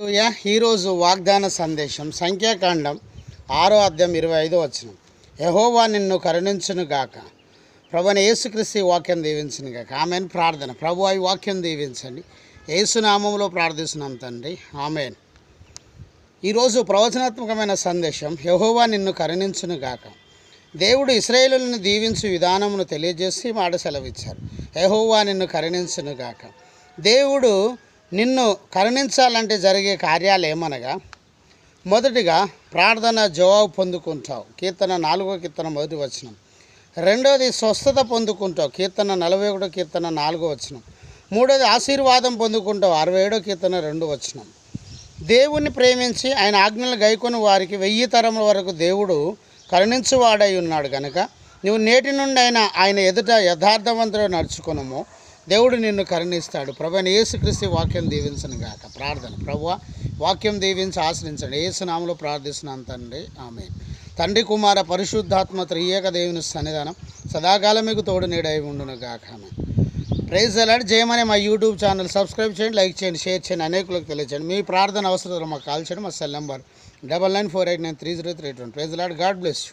హల్లెలూయా. ఈరోజు వాగ్దాన సందేశం సంఖ్యాకాండం ఆరో అధ్యాయం ఇరవై ఐదో వచ్చిన యహోవా నిన్ను కరుణించును గాక. ప్రభుని యేసుక్రీస్తు వాక్యం దీవించను గాక. ఆమెన్. ప్రార్థన. ప్రభు ఈ వాక్యం దీవించండి. యేసునామంలో ప్రార్థిస్తున్నాం తండ్రి. ఆమెన్. ఈరోజు ప్రవచనాత్మకమైన సందేశం యహోవా నిన్ను కరుణించును గాక. దేవుడు ఇస్రాయేలులను దీవించు విధానమును తెలియజేసి మాట సెలవిచ్చారు. యహోవా నిన్ను కరుణించును గాక. దేవుడు నిన్ను కరుణించాలంటే జరిగే కార్యాలు ఏమనగా మొదటిగా ప్రార్థన జవాబు పొందుకుంటావు. కీర్తన నాలుగో కీర్తన మొదటి వచనం. రెండోది స్వస్థత పొందుకుంటావు. కీర్తన నలభై ఒకటో కీర్తన నాలుగో వచనం. మూడోది ఆశీర్వాదం పొందుకుంటావు. అరవై ఏడో కీర్తన రెండు వచనం. దేవుణ్ణి ప్రేమించి ఆయన ఆజ్ఞలు గైకొని వారికి వెయ్యి తరముల వరకు దేవుడు కరుణించువాడై ఉన్నాడు కనుక నువ్వు నేటి నుండి ఆయన ఆయన ఎదుట యథార్థవంతుడు నడుచుకునము. దేవుడు నిన్ను కరుణిస్తాడు. ప్రభుని యేసుక్రీస్తు వాక్యం దీవించను గాక. ప్రార్థన. ప్రభు వాక్యం దీవించి ఆశ్రయించండి. ఏసునామలో ప్రార్థిస్తున్నాను తండ్రి. ఆమె తండ్రి కుమార పరిశుద్ధాత్మ త్రియేక దేవుని సన్నిధానం సదాకాలం మీకు తోడు నీడై ఉండును గాక. ఆమె ప్రైజ్ అలాంటి జయమనే మా యూట్యూబ్ ఛానల్. సబ్స్క్రైబ్ చేయండి లైక్ చేయండి షేర్ చేయండి అనేకులకు తెలియచేయండి. మీ ప్రార్థన అవసరం మాకు కాల్ చేయండి మా cell number double nine four eight nine three zero three twenty praise అలాంటి గాడ్ బ్లెస్ యూ